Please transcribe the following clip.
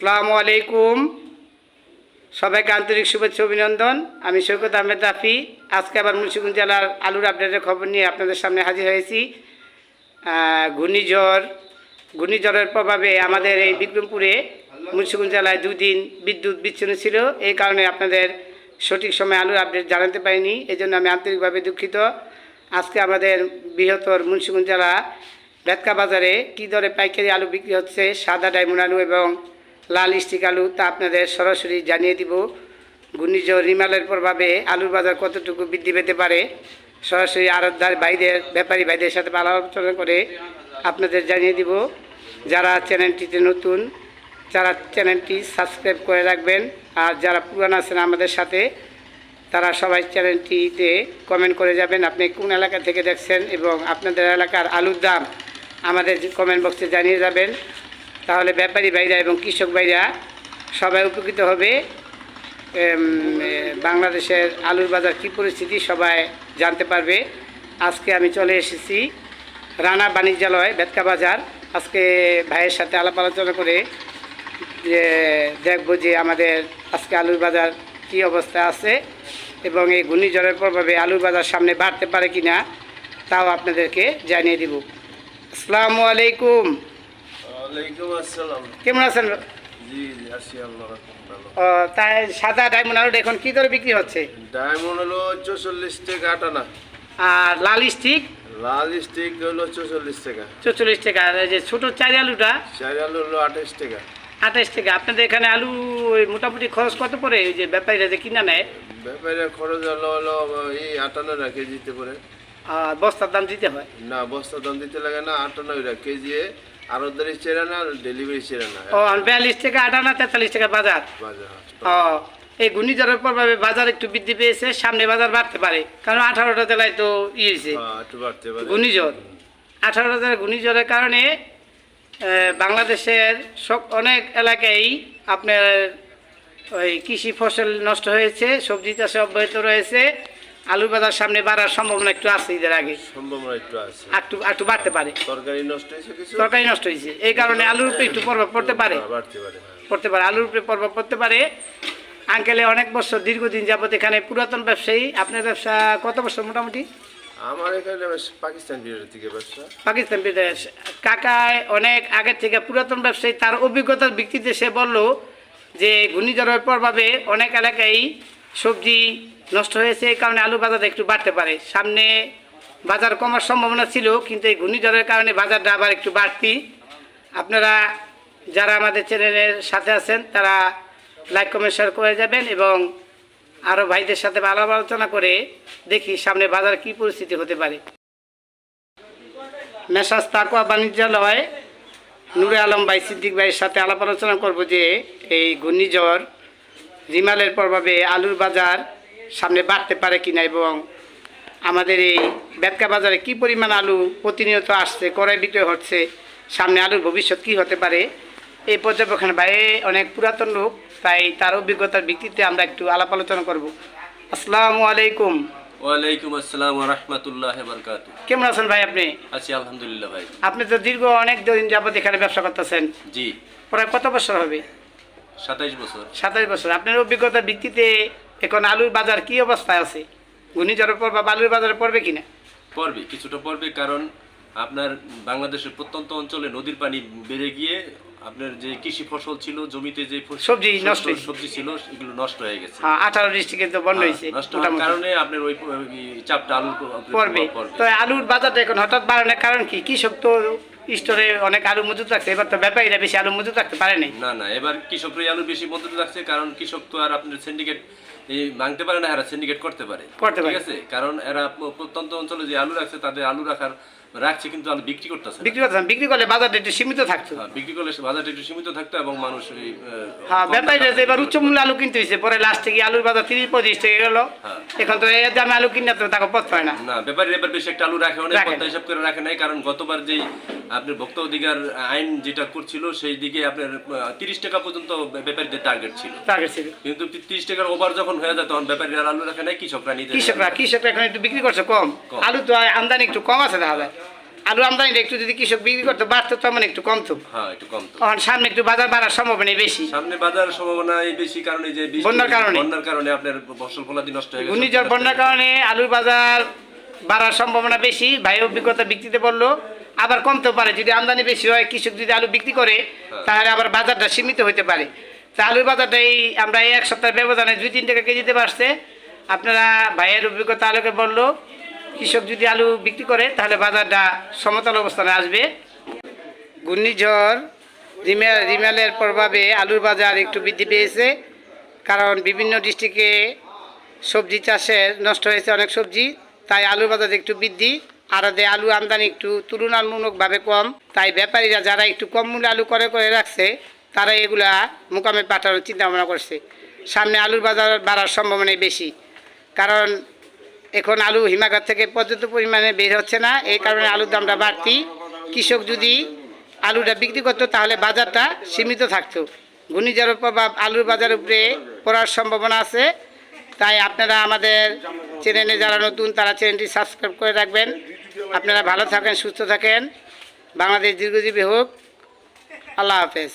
আসসালামু আলাইকুম। সবাইকে আন্তরিক শুভেচ্ছা, অভিনন্দন। আমি সৈকত আহমেদ রাফি। আজকে আবার মুন্সিগঞ্জ জেলার আলুর আপডেটের খবর নিয়ে আপনাদের সামনে হাজির হয়েছি। ঘূর্ণিঝড়, ঘূর্ণিঝড়ের প্রভাবে আমাদের এই বিক্রমপুরে মুন্সিগঞ্জ জেলায় দুদিন বিদ্যুৎ বিচ্ছিন্ন ছিল। এই কারণে আপনাদের সঠিক সময় আলুর আপডেট জানাতে পারিনি। এই জন্য আমি আন্তরিকভাবে দুঃখিত। আজকে আমাদের বৃহত্তর মুন্সিগঞ্জ জেলা বেতকা বাজারে কী দরে পাইকারি আলু বিক্রি হচ্ছে? সাদা, ডায়মন্ড আলু এবং লাল স্টিক আলু তা আপনাদের সরাসরি জানিয়ে দিব। ঘূর্ণিঝড় রিমালের প্রভাবে আলুর বাজার কতটুকু বৃদ্ধি পেতে পারে, সরাসরি আড়তদার ভাইদের, ব্যাপারী ভাইদের সাথে আলোচনা করে আপনাদের জানিয়ে দিব। যারা চ্যানেলটিতে নতুন যারা চ্যানেলটি সাবস্ক্রাইব করে রাখবেন। আর যারা পুরান আছেন আমাদের সাথে, তারা সবাই চ্যানেলটিতে কমেন্ট করে যাবেন, আপনি কোন এলাকা থেকে দেখছেন এবং আপনাদের এলাকার আলুর দাম আমাদের কমেন্ট বক্সে জানিয়ে যাবেন। তাহলে ব্যাপারী ভাইরা এবং কৃষক ভাইরা সবাই উপকৃত হবে। বাংলাদেশের আলুর বাজার কী পরিস্থিতি সবাই জানতে পারবে। আজকে আমি চলে এসেছি রানা বাণিজ্যালয় বেতকা বাজার। আজকে ভাইয়ের সাথে আলাপ আলোচনা করে যে, দেখব যে আমাদের আজকে আলুর বাজার কী অবস্থা আছে এবং এই ঘূর্ণিঝড়ের প্রভাবে আলুর বাজার সামনে বাড়তে পারে কি না তাও আপনাদেরকে জানিয়ে দিব। আসসালামু আলাইকুম। কেমন আছেন? তাই সাদা ডায়মন্ড আলুটা এখন কী দরে বিক্রি হচ্ছে? ডায়মন্ড হলো চৌচল্লিশ টাকা আটানা আর লাল স্টিক লাল স্টিক হলো চৌচল্লিশ টাকা। চল্লিশ টাকা। আর যে ছোটো চারি আলুটা? চার আলু হলো আঠাশ টাকা। আঠাশ টাকা। আপনাদের এখানে আলু মোটামুটি খরচ কত পড়ে? ওই যে ব্যাপারীরা যে কিনা নেয়? ব্যাপারের খরচ হলো হলো এই আটান্ন টাকা কেজিতে পরে আর বস্তার দাম দিতে হয়? না বস্তা দাম দিতে লাগে না আটান্ন টাকা কেজি ডেলিভারি ও টাকা বাজার। বাজার ও এই ঘূর্ণিঝড়ের প্রভাবে বাজার একটু বৃদ্ধি পেয়েছে সামনে বাজার বাড়তে পারে। কারণ আঠারোটা জেলায় তো ই হয়েছে। হ্যাঁ, ঘূর্ণিঝড়। আঠারোটা জেলায় ঘূর্ণিঝড়ের কারণে বাংলাদেশের সব অনেক এলাকায় আপনার ওই কৃষি ফসল নষ্ট হয়েছে সবজি চাষে অব্যাহত রয়েছে। আলু বাজার সামনে বাড়ার সম্ভাবনা একটু আছে ঈদের আগে। সম্ভাবনা একটু আছে। একটু একটু বাড়তে পারে। তরকারি নষ্ট হয়েছে কিছু? তরকারি নষ্ট হয়েছে। এই কারণে আলুর উপরে একটু প্রভাব পড়তে পারে। হ্যাঁ, বাড়তে পারে। পড়তে পারে। আলুর উপরে প্রভাব পড়তে পারে। আঙ্কেলে অনেক বছর দীর্ঘদিন যাবত এখানে পুরাতন ব্যবসায়ী। আপনার ব্যবসা কত বছর মোটামুটি? আমার এখানে পাকিস্তান থেকে ব্যবসা। পাকিস্তান কাকায় অনেক আগের থেকে পুরাতন ব্যবসায়ী। তার অভিজ্ঞতার ভিত্তিতে সে বলল যে ঘূর্ণিঝড়ের প্রভাবে অনেক এলাকায় সবজি নষ্ট হয়েছে, এই কারণে আলু বাজারটা একটু বাড়তে পারে। সামনে বাজার কমার সম্ভাবনা ছিল, কিন্তু এই ঘূর্ণিঝড়ের কারণে বাজারটা আবার একটু বাড়তি। আপনারা যারা আমাদের চ্যানেলের সাথে আছেন, তারা লাইক, কমেন্ট, শেয়ার করে যাবেন এবং আরও ভাইদের সাথে ভালো আলোচনা করে দেখি সামনে বাজার কী পরিস্থিতি হতে পারে। মেসাজ তাকুয়া বাণিজ্যালয়, নুরে আলম ভাই, সিদ্দিক ভাইয়ের সাথে আলাপ আলোচনা করব যে এই ঘূর্ণিঝড় রিমালের প্রভাবে আলুর বাজার সামনে বাড়তে পারে কিনা এবং আমাদের এই বেতকা বাজারে কি পরিমাণ আলু প্রতিনিয়ত আসছে ক্রয় বিক্রয় হচ্ছে সামনে আলুর ভবিষ্যৎ কি হতে পারে এই পর্যবেক্ষণ ভাই অনেক পুরাতন লোক তাই তার অভিজ্ঞতার ভিত্তিতে আমরা একটু আলাপ আলোচনা করব। আসসালামু আলাইকুম। ওয়ালাইকুম আসসালাম রহমতুল্লাহ বরকাত কেমন আছেন ভাই আপনি? আছি আলহামদুলিল্লাহ ভাই। আপনি তো দীর্ঘ অনেক দিন যাবত এখানে ব্যবসা করতেছেন। জি। প্রায় কত বছর হবে? সাতাইশ বছর। সাতাশ বছর। আপনার অভিজ্ঞতার ভিত্তিতে এখন আলুর বাজার কি অবস্থায় আছে? ঘূর্ণিঝড়ের পর বা আলুর বাজারে পড়বে কিনা? পড়বে কিছুটা পড়বে কারণ আপনার বাংলাদেশের প্রত্যন্ত অঞ্চলে নদীর পানি বেড়ে গিয়ে আপনার যে কৃষি ফসল ছিল জমিতে যে সবজি নষ্ট সবজি ছিল এগুলো নষ্ট হয়ে গেছে। হ্যাঁ আঠারো ডিস্ট্রিক্টে তো বন্ধ হয়েছে হ্যাঁ, নষ্ট হওয়ার কারণে আপনার ওই চাপটা আলুর পড়বে। পড়বে। তো আলুর বাজারটা এখন হঠাৎ বাড়ানোর কারণ কি? কৃষক তো স্টোরে অনেক আলু মজুত রাখছে এবার তো ব্যাপারীরা বেশি আলু মজুত রাখতে পারে নাই। না না এবার কৃষকরা আলু বেশি মজুত রাখছে কারণ কৃষক তো আর আপনার সিন্ডিকেট এই ভাঙতে পারে না এরা সিন্ডিকেট করতে পারে। করতে পারে। ঠিক আছে? কারণ এরা প্রত্যন্ত অঞ্চলে যে আলু রাখছে তাদের আলু রাখার রাখছে কিন্তু আলু বিক্রি করতেছে বিক্রি করতাম বিক্রি করলে বাজারটা একটু সীমিত থাকতো। হ্যাঁ, বিক্রি করলে বাজারটা একটু সীমিত থাকতো এবং মানুষ হ্যাঁ ব্যাপারীরা যে এবার উচ্চ মূল্যে আলু কিনতে হয়েছে। পরে লাস্টে গিয়ে আলুর বাজার তিরিশ পঁচিশ টাকা গেল। হ্যাঁ। এখন তো এই দামে আলু তো তাকে পথ না। না ব্যাপারী এবার বেশি একটা আলু রাখে অনেক কথা হিসাব করে রাখে নাই কারণ গতবার যেই আপনার ভোক্তা অধিকার আইন যেটা করছিল সেই দিকে আপনার তিরিশ টাকা পর্যন্ত ব্যাপারীদের টার্গেট ছিল। টার্গেট ছিল। কিন্তু তিরিশ টাকার ওভার যখন হয়ে যায় তখন ব্যাপারীরা আলু রাখে নাই কৃষকরা নিতে কৃষকরা কৃষকরা এখন একটু বিক্রি করছে কম। কম। আলু তো আমদানি একটু কম আছে দেখা যায়। আলু আমদানিটা একটু যদি কৃষক বিক্রি করতে বাড়তো তেমন একটু কমতো। হ্যাঁ একটু কম তো সামনে একটু বাজার বাড়ার সম্ভাবনা বেশি। সামনে বাজার সম্ভাবনা এই বেশি কারণে যে বন্যার কারণে। বন্যার কারণে আপনার ফসল ফলাদি নষ্ট হয়ে গেছে। ঘূর্ণিঝড় বন্যার কারণে আলুর বাজার বাড়ার সম্ভাবনা বেশি ভাই অভিজ্ঞতা বিক্রিতে বলল আবার কমতেও পারে। যদি আমদানি বেশি হয় কৃষক যদি আলু বিক্রি করে তাহলে আবার বাজারটা সীমিত হতে পারে। তা আলুর বাজারটা এই আমরা এই এক সপ্তাহের ব্যবধানে দুই তিন টাকা কেজিতে বাড়ছে। আপনারা ভাইয়ের অভিজ্ঞতা আলোকে বলল কৃষক যদি আলু বিক্রি করে, তাহলে বাজারটা সমতল অবস্থানে আসবে। ঘূর্ণিঝড়, রিমেল, রিমেলের প্রভাবে আলুর বাজার একটু বৃদ্ধি পেয়েছে, কারণ বিভিন্ন ডিস্ট্রিক্টে সবজি চাষের নষ্ট হয়েছে অনেক সবজি, তাই আলুর বাজার একটু বৃদ্ধি। ওদের আলু আমদানি একটু তুলনামূলকভাবে কম, তাই ব্যাপারীরা যারা একটু কম মূল্যে আলু করে করে রাখছে, তারা এগুলা মোকামে পাঠানোর চিন্তা ভাবনা করছে। সামনে আলুর বাজার বাড়ার সম্ভাবনাই বেশি, কারণ এখন আলু হিমাগার থেকে পর্যাপ্ত পরিমাণে বের হচ্ছে না। এই কারণে আলুর দামটা বাড়তি। কৃষক যদি আলুটা বিক্রি করতো, তাহলে বাজারটা সীমিত থাকতো। ঘূর্ণিঝড়ের প্রভাব আলুর বাজারের উপরে পড়ার সম্ভাবনা আছে। তাই আপনারা আমাদের চ্যানেলে যারা নতুন, তারা চ্যানেলটি সাবস্ক্রাইব করে রাখবেন। আপনারা ভালো থাকেন, সুস্থ থাকেন। বাংলাদেশ দীর্ঘজীবী হোক। আল্লাহ হাফেজ।